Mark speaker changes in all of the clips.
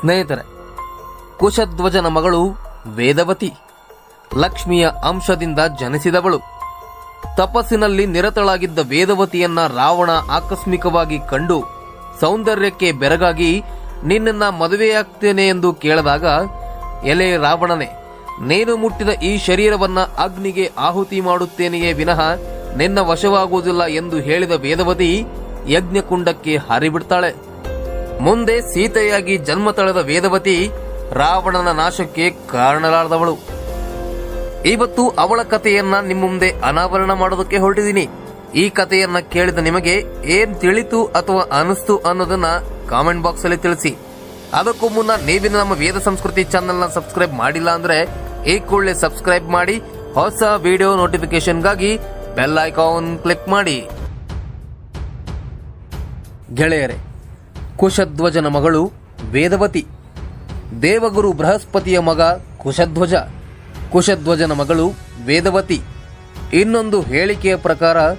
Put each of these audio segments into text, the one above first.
Speaker 1: ಸ್ನೇಹಿತರೆ, ಕುಶಧ್ವಜನ ಮಗಳು ವೇದವತಿ, ಲಕ್ಷ್ಮಿಯ ಅಂಶದಿಂದ ಜನಿಸಿದವಳು. ತಪಸ್ಸಿನಲ್ಲಿ ನಿರತಳಾಗಿದ್ದ ವೇದವತಿಯನ್ನ ರಾವಣ ಆಕಸ್ಮಿಕವಾಗಿ ಕಂಡು ಸೌಂದರ್ಯಕ್ಕೆ ಬೆರಗಾಗಿ ನಿನ್ನನ್ನ ಮದುವೆಯಾಗ್ತೇನೆ ಎಂದು ಕೇಳಿದಾಗ, ಎಲೆ ರಾವಣನೇ, ನೀನು ಮುಟ್ಟಿದ ಈ ಶರೀರವನ್ನ ಅಗ್ನಿಗೆ ಆಹುತಿ ಮಾಡುತ್ತೇನೆಯೇ ವಿನಃ ನಿನ್ನ ವಶವಾಗುವುದಿಲ್ಲ ಎಂದು ಹೇಳಿದ ವೇದವತಿ ಯಜ್ಞಕುಂಡಕ್ಕೆ ಹಾರಿಬಿಡ್ತಾಳೆ. ಮುಂದೆ ಸೀತೆಯಾಗಿ ಜನ್ಮ ತಳೆದ ವೇದವತಿ ರಾವಣನ ನಾಶಕ್ಕೆ ಕಾರಣರಾದವಳು ಇವತ್ತು ಅವಳ ಕಥೆಯನ್ನ ನಿಮ್ಮ ಮುಂದೆ ಅನಾವರಣ ಮಾಡೋದಕ್ಕೆ ಹೊರಟಿದ್ದೀನಿ. ಈ ಕಥೆಯನ್ನ ಕೇಳಿದ ನಿಮಗೆ ಏನ್ ತಿಳಿತು ಅಥವಾ ಅನಿಸ್ತು ಅನ್ನೋದನ್ನ ಕಾಮೆಂಟ್ ಬಾಕ್ಸ್ ಅಲ್ಲಿ ತಿಳಿಸಿ. ಅದಕ್ಕೂ ಮುನ್ನ ನೀವಿನ ನಮ್ಮ ವೇದ ಸಂಸ್ಕೃತಿ ಚಾನೆಲ್ನ ಸಬ್ಸ್ಕ್ರೈಬ್ ಮಾಡಿಲ್ಲ ಅಂದ್ರೆ ಈ ಕೂಡಲೇ ಸಬ್ಸ್ಕ್ರೈಬ್ ಮಾಡಿ, ಹೊಸ ವಿಡಿಯೋ ನೋಟಿಫಿಕೇಶನ್ಗಾಗಿ ಬೆಲ್ ಐಕಾನ್ ಕ್ಲಿಕ್ ಮಾಡಿ. ಗೆಳೆಯರೆ ಕುಶಧ್ವಜನ ಮಗಳು ವೇದವತಿ. ದೇವಗುರು ಬೃಹಸ್ಪತಿಯ ಮಗ ಕುಶಧ್ವಜ. ಕುಶಧ್ವಜನ ಮಗಳು ವೇದವತಿ. ಇನ್ನೊಂದು ಹೇಳಿಕೆಯ ಪ್ರಕಾರ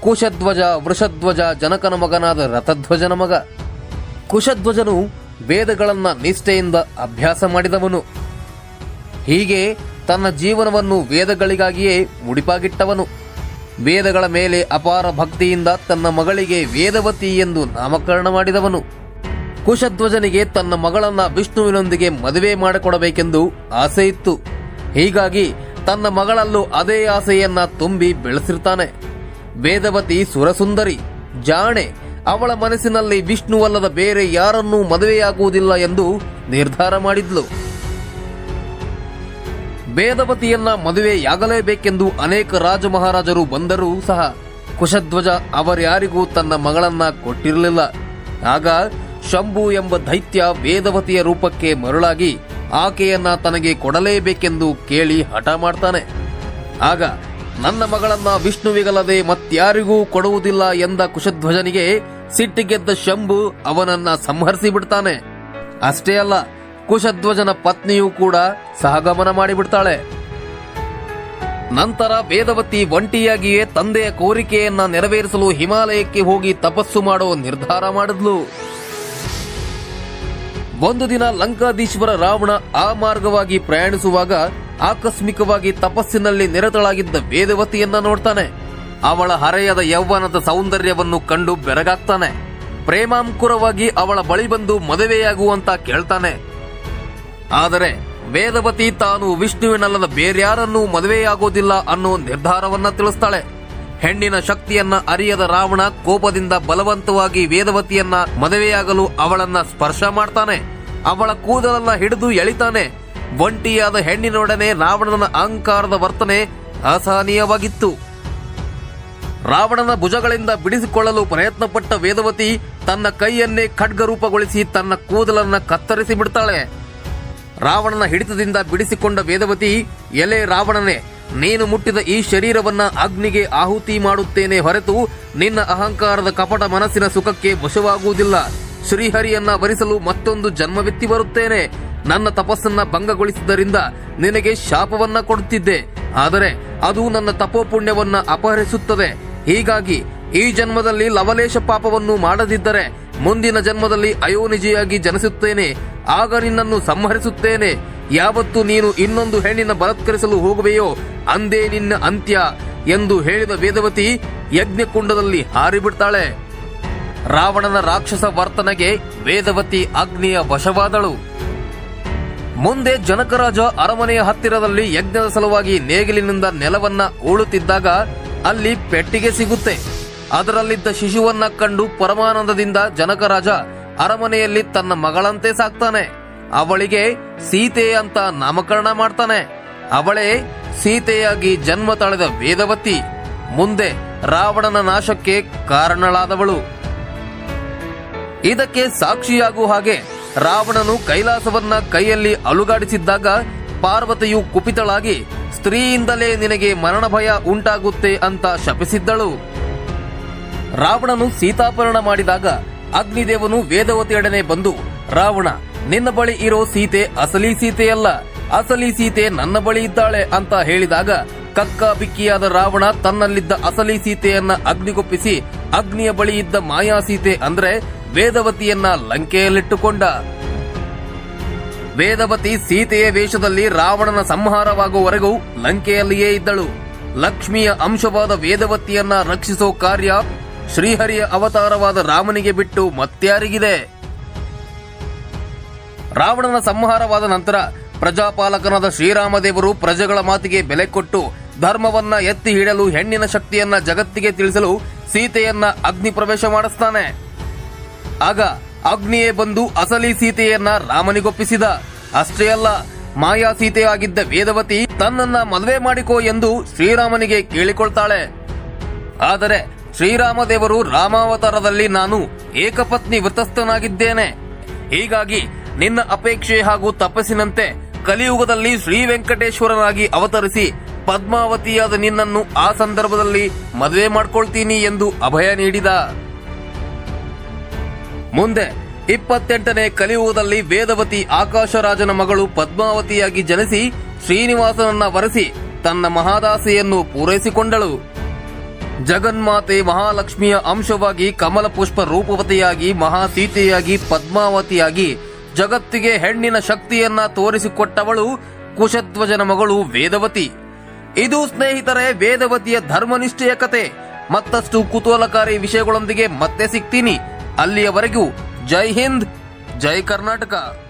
Speaker 1: ಕುಶಧ್ವಜ, ವೃಷಧ್ವಜ, ಜನಕನ ಮಗನಾದ ರಥಧ್ವಜನ ಮಗ. ಕುಶಧ್ವಜನು ವೇದಗಳನ್ನು ನಿಷ್ಠೆಯಿಂದ ಅಭ್ಯಾಸ ಮಾಡಿದವನು. ಹೀಗೆ ತನ್ನ ಜೀವನವನ್ನು ವೇದಗಳಿಗಾಗಿಯೇ ಮುಡಿಪಾಗಿಟ್ಟವನು. ವೇದಗಳ ಮೇಲೆ ಅಪಾರ ಭಕ್ತಿಯಿಂದ ತನ್ನ ಮಗಳಿಗೆ ವೇದವತಿ ಎಂದು ನಾಮಕರಣ ಮಾಡಿದವನು. ಕುಶಧ್ವಜನಿಗೆ ತನ್ನ ಮಗಳನ್ನ ವಿಷ್ಣುವಿನೊಂದಿಗೆ ಮದುವೆ ಮಾಡಿಕೊಡಬೇಕೆಂದು ಆಸೆ ಇತ್ತು ಹೀಗಾಗಿ ತನ್ನ ಮಗಳಲ್ಲೂ ಅದೇ ಆಸೆಯನ್ನ ತುಂಬಿ ಬೆಳೆಸಿರ್ತಾನೆ. ವೇದವತಿ ಸುರಸುಂದರಿ, ಜಾಣೆ, ಅವಳ ಮನಸ್ಸಿನಲ್ಲಿ ವಿಷ್ಣುವಲ್ಲದ ಬೇರೆ ಯಾರನ್ನೂ ಮದುವೆಯಾಗುವುದಿಲ್ಲ ಎಂದು ನಿರ್ಧಾರ ಮಾಡಿದ್ಲು. ವೇದವತಿಯನ್ನ ಮದುವೆಯಾಗಲೇಬೇಕೆಂದು ಅನೇಕ ರಾಜ ಮಹಾರಾಜರು ಬಂದರೂ ಸಹ ಕುಶಧ್ವಜ ಅವರ್ಯಾರಿಗೂ ತನ್ನ ಮಗಳನ್ನ ಕೊಟ್ಟಿರಲಿಲ್ಲ. ಆಗ ಶಂಭು ಎಂಬ ದೈತ್ಯ ವೇದವತಿಯ ರೂಪಕ್ಕೆ ಮರುಳಾಗಿ ಆಕೆಯನ್ನ ತನಗೆ ಕೊಡಲೇಬೇಕೆಂದು ಕೇಳಿ ಹಠ ಮಾಡ್ತಾನೆ. ಆಗ ನನ್ನ ಮಗಳನ್ನ ವಿಷ್ಣುವಿಗಲ್ಲದೆ ಮತ್ಯಾರಿಗೂ ಕೊಡುವುದಿಲ್ಲ ಎಂದ ಕುಶಧ್ವಜನಿಗೆ ಸಿಟ್ಟಿಗೆದ್ದ ಶಂಭು ಅವನನ್ನ ಸಂಹರಿಸಿ ಬಿಡ್ತಾನೆ. ಅಷ್ಟೇ ಅಲ್ಲ, ಕುಶಧ್ವಜನ ಪತ್ನಿಯೂ ಕೂಡ ಸಹಗಮನ ಮಾಡಿಬಿಡ್ತಾಳೆ. ನಂತರ ವೇದವತಿ ಒಂಟಿಯಾಗಿಯೇ ತಂದೆಯ ಕೋರಿಕೆಯನ್ನ ನೆರವೇರಿಸಲು ಹಿಮಾಲಯಕ್ಕೆ ಹೋಗಿ ತಪಸ್ಸು ಮಾಡೋ ನಿರ್ಧಾರ ಮಾಡಿದ್ಲು. ಒಂದು ದಿನ ಲಂಕಾಧೀಶ್ವರ ರಾವಣ ಆ ಮಾರ್ಗವಾಗಿ ಪ್ರಯಾಣಿಸುವಾಗ ಆಕಸ್ಮಿಕವಾಗಿ ತಪಸ್ಸಿನಲ್ಲಿ ನಿರತಳಾಗಿದ್ದ ವೇದವತಿಯನ್ನ ನೋಡ್ತಾನೆ. ಅವಳ ಹರೆಯದ ಯೌವನದ ಸೌಂದರ್ಯವನ್ನು ಕಂಡು ಬೆರಗಾಗ್ತಾನೆ. ಪ್ರೇಮಾಂಕುರವಾಗಿ ಅವಳ ಬಳಿ ಬಂದು ಮದುವೆಯಾಗುವಂತ ಕೇಳ್ತಾನೆ. ಆದರೆ ವೇದವತಿ ತಾನು ವಿಷ್ಣುವಿನಲ್ಲದ ಬೇರ್ಯಾರನ್ನೂ ಮದುವೆಯಾಗೋದಿಲ್ಲ ಅನ್ನೋ ನಿರ್ಧಾರವನ್ನ ತಿಳಿಸ್ತಾಳೆ. ಹೆಣ್ಣಿನ ಶಕ್ತಿಯನ್ನ ಅರಿಯದ ರಾವಣ ಕೋಪದಿಂದ ಬಲವಂತವಾಗಿ ವೇದವತಿಯನ್ನ ಮದುವೆಯಾಗಲು ಅವಳನ್ನ ಸ್ಪರ್ಶ ಮಾಡ್ತಾನೆ. ಅವಳ ಕೂದಲನ್ನ ಹಿಡಿದು ಎಳಿತಾನೆ. ಒಂಟಿಯಾದ ಹೆಣ್ಣಿನೊಡನೆ ರಾವಣನ ಅಹಂಕಾರದ ವರ್ತನೆ ಅಸಹನೀಯವಾಗಿತ್ತು. ರಾವಣನ ಭುಜಗಳಿಂದ ಬಿಡಿಸಿಕೊಳ್ಳಲು ಪ್ರಯತ್ನಪಟ್ಟ ವೇದವತಿ ತನ್ನ ಕೈಯನ್ನೇ ಖಡ್ಗರೂಪಗೊಳಿಸಿ ತನ್ನ ಕೂದಲನ್ನ ಕತ್ತರಿಸಿ ಬಿಡ್ತಾಳೆ ರಾವಣನ ಹಿಡಿತದಿಂದ ಬಿಡಿಸಿಕೊಂಡ ವೇದವತಿ ಎಲೆ ರಾವಣನೇ. ನೀನು ಮುಟ್ಟಿದ ಈ ಶರೀರವನ್ನ ಅಗ್ನಿಗೆ ಆಹುತಿ ಮಾಡುತ್ತೇನೆ ಹೊರತು ನಿನ್ನ ಅಹಂಕಾರದ ಕಪಟ ಮನಸ್ಸಿನ ಸುಖಕ್ಕೆ ವಶವಾಗುವುದಿಲ್ಲ. ಶ್ರೀಹರಿಯನ್ನ ಭರಿಸಲು ಮತ್ತೊಂದು ಜನ್ಮವೆತ್ತಿ ಬರುತ್ತೇನೆ. ನನ್ನ ತಪಸ್ಸನ್ನ ಭಂಗಗೊಳಿಸಿದ್ದರಿಂದ ನಿನಗೆ ಶಾಪವನ್ನ ಕೊಡುತ್ತಿದ್ದೆ. ಆದರೆ ಅದು ನನ್ನ ತಪೋಪುಣ್ಯವನ್ನ ಅಪಹರಿಸುತ್ತದೆ. ಹೀಗಾಗಿ ಈ ಜನ್ಮದಲ್ಲಿ ಲವಲೇಶ ಪಾಪವನ್ನು ಮಾಡದಿದ್ದರೆ ಮುಂದಿನ ಜನ್ಮದಲ್ಲಿ ಅಯೋನಿಜಿಯಾಗಿ ಜನಿಸುತ್ತೇನೆ. ಆಗ ನಿನ್ನನ್ನು ಸಂಹರಿಸುತ್ತೇನೆ. ಯಾವತ್ತು ನೀನು ಇನ್ನೊಂದು ಹೆಣ್ಣಿನ ಬಲತ್ಕರಿಸಲು ಹೋಗುವೆಯೋ, ಅಂದೇ ನಿನ್ನ ಅಂತ್ಯ ಎಂದು ಹೇಳಿದ ವೇದವತಿ ಯಜ್ಞಕುಂಡದಲ್ಲಿ ಹಾರಿಬಿಡ್ತಾಳೆ. ರಾವಣನ ರಾಕ್ಷಸ ವರ್ತನೆಗೆ ವೇದವತಿ ಅಗ್ನಿಯ ವಶವಾದಳು. ಮುಂದೆ ಜನಕರಾಜ ಅರಮನೆಯ ಹತ್ತಿರದಲ್ಲಿ ಯಜ್ಞದ ಸಲುವಾಗಿ ನೇಗಿಲಿನಿಂದ ನೆಲವನ್ನ ಉಳುತ್ತಿದ್ದಾಗ ಅಲ್ಲಿ ಪೆಟ್ಟಿಗೆ ಸಿಗುತ್ತೆ. ಅದರಲ್ಲಿದ್ದ ಶಿಶುವನ್ನ ಕಂಡು ಪರಮಾನಂದದಿಂದ ಜನಕರಾಜ ಅರಮನೆಯಲ್ಲಿ ತನ್ನ ಮಗಳಂತೆ ಸಾಕ್ತಾನೆ. ಅವಳಿಗೆ ಸೀತೆ ಅಂತ ನಾಮಕರಣ ಮಾಡ್ತಾನೆ. ಅವಳೇ ಸೀತೆಯಾಗಿ ಜನ್ಮ ತಳೆದ ವೇದವತಿ. ಮುಂದೆ ರಾವಣನ ನಾಶಕ್ಕೆ ಕಾರಣಳಾದವಳು. ಇದಕ್ಕೆ ಸಾಕ್ಷಿಯಾಗುವ ಹಾಗೆ ರಾವಣನು ಕೈಲಾಸವನ್ನ ಕೈಯಲ್ಲಿ ಅಲುಗಾಡಿಸಿದ್ದಾಗ ಪಾರ್ವತಿಯು ಕುಪಿತಳಾಗಿ ಸ್ತ್ರೀಯಿಂದಲೇ ನಿನಗೆ ಮರಣ ಭಯ ಉಂಟಾಗುತ್ತೆ ಅಂತ ಶಪಿಸಿದ್ದಳು. ರಾವಣನು ಸೀತಾಪರಣ ಮಾಡಿದಾಗ ಅಗ್ನಿದೇವನು ವೇದವತಿಯೊಡನೆ ಬಂದು, ರಾವಣ ನಿನ್ನ ಬಳಿ ಇರೋ ಸೀತೆ ಅಸಲಿ ಸೀತೆಯಲ್ಲ, ಅಸಲಿ ಸೀತೆ ನನ್ನ ಬಳಿ ಇದ್ದಾಳೆ ಅಂತ ಹೇಳಿದಾಗ ಕಕ್ಕ ಬಿಕ್ಕಿಯಾದ ರಾವಣ ತನ್ನಲ್ಲಿದ್ದ ಅಸಲಿ ಸೀತೆಯನ್ನ ಅಗ್ನಿಗೊಪ್ಪಿಸಿ ಅಗ್ನಿಯ ಬಳಿ ಇದ್ದ ಮಾಯಾ ಸೀತೆ ಅಂದ್ರೆ ವೇದವತಿಯನ್ನ ಲಂಕೆಯಲ್ಲಿಟ್ಟುಕೊಂಡ. ವೇದವತಿ ಸೀತೆಯ ವೇಷದಲ್ಲಿ ರಾವಣನ ಸಂಹಾರವಾಗುವವರೆಗೂ ಲಂಕೆಯಲ್ಲಿಯೇ ಇದ್ದಳು. ಲಕ್ಷ್ಮಿಯ ಅಂಶವಾದ ವೇದವತಿಯನ್ನ ರಕ್ಷಿಸೋ ಕಾರ್ಯ ಶ್ರೀಹರಿಯ ಅವತಾರವಾದ ರಾಮನಿಗೆ ಬಿಟ್ಟು ಮತ್ಯಾರಿಗಿದೆ ರಾವಣನ ಸಂಹಾರವಾದ ನಂತರ ಪ್ರಜಾಪಾಲಕನಾದ ಶ್ರೀರಾಮದೇವರು ಪ್ರಜೆಗಳ ಮಾತಿಗೆ ಬೆಲೆ ಕೊಟ್ಟು ಧರ್ಮವನ್ನ ಎತ್ತಿ ಹಿಡಲು ಹೆಣ್ಣಿನ ಶಕ್ತಿಯನ್ನ ಜಗತ್ತಿಗೆ ತಿಳಿಸಲು ಸೀತೆಯನ್ನ ಅಗ್ನಿ ಪ್ರವೇಶ ಮಾಡಿಸ್ತಾನೆ. ಆಗ ಅಗ್ನಿಯೇ ಬಂದು ಅಸಲಿ ಸೀತೆಯನ್ನ ರಾಮನಿಗೊಪ್ಪಿಸಿದ. ಅಷ್ಟೇ ಅಲ್ಲ, ಮಾಯಾ ಸೀತೆಯಾಗಿದ್ದ ವೇದವತಿ ತನ್ನನ್ನ ಮದುವೆ ಮಾಡಿಕೋ ಎಂದು ಶ್ರೀರಾಮನಿಗೆ ಕೇಳಿಕೊಳ್ತಾಳೆ. ಆದರೆ ಶ್ರೀರಾಮದೇವರು ರಾಮಾವತಾರದಲ್ಲಿ ನಾನು ಏಕಪತ್ನಿ ವೃತಸ್ಥನಾಗಿದ್ದೇನೆ. ಹೀಗಾಗಿ ನಿನ್ನ ಅಪೇಕ್ಷೆ ಹಾಗೂ ತಪಸ್ಸಿನಂತೆ ಕಲಿಯುಗದಲ್ಲಿ ಶ್ರೀ ವೆಂಕಟೇಶ್ವರನಾಗಿ ಅವತರಿಸಿ ಪದ್ಮಾವತಿಯಾದ ನಿನ್ನನ್ನು ಆ ಸಂದರ್ಭದಲ್ಲಿ ಮದುವೆ ಮಾಡ್ಕೊಳ್ತೀನಿ ಎಂದು ಅಭಯ ನೀಡಿದ. ಮುಂದೆ ಇಪ್ಪತ್ತೆಂಟನೇ ಕಲಿಯುಗದಲ್ಲಿ ವೇದವತಿ ಆಕಾಶರಾಜನ ಮಗಳು ಪದ್ಮಾವತಿಯಾಗಿ ಜನಿಸಿ ಶ್ರೀನಿವಾಸನನ್ನ ವರೆಸಿ ತನ್ನ ಮಹಾದಾಸೆಯನ್ನು ಪೂರೈಸಿಕೊಂಡಳು. ಜಗನ್ಮಾತೆ ಮಹಾಲಕ್ಷ್ಮಿಯ ಅಂಶವಾಗಿ ಕಮಲ ಪುಷ್ಪ ರೂಪವತಿಯಾಗಿ ಮಹಾಸೀತೆಯಾಗಿ ಪದ್ಮಾವತಿಯಾಗಿ ಜಗತ್ತಿಗೆ ಹೆಣ್ಣಿನ ಶಕ್ತಿಯನ್ನ ತೋರಿಸಿಕೊಟ್ಟವಳು ಕುಶಧ್ವಜನ ಮಗಳು ವೇದವತಿ. ಇದು ಸ್ನೇಹಿತರೆ, ವೇದವತಿಯ ಧರ್ಮನಿಷ್ಠೆಯ ಕತೆ. ಮತ್ತಷ್ಟು ಕುತೂಹಲಕಾರಿ ವಿಷಯಗಳೊಂದಿಗೆ ಮತ್ತೆ ಸಿಗ್ತೀನಿ. ಅಲ್ಲಿಯವರೆಗೂ ಜೈ ಹಿಂದ್, ಜೈ ಕರ್ನಾಟಕ.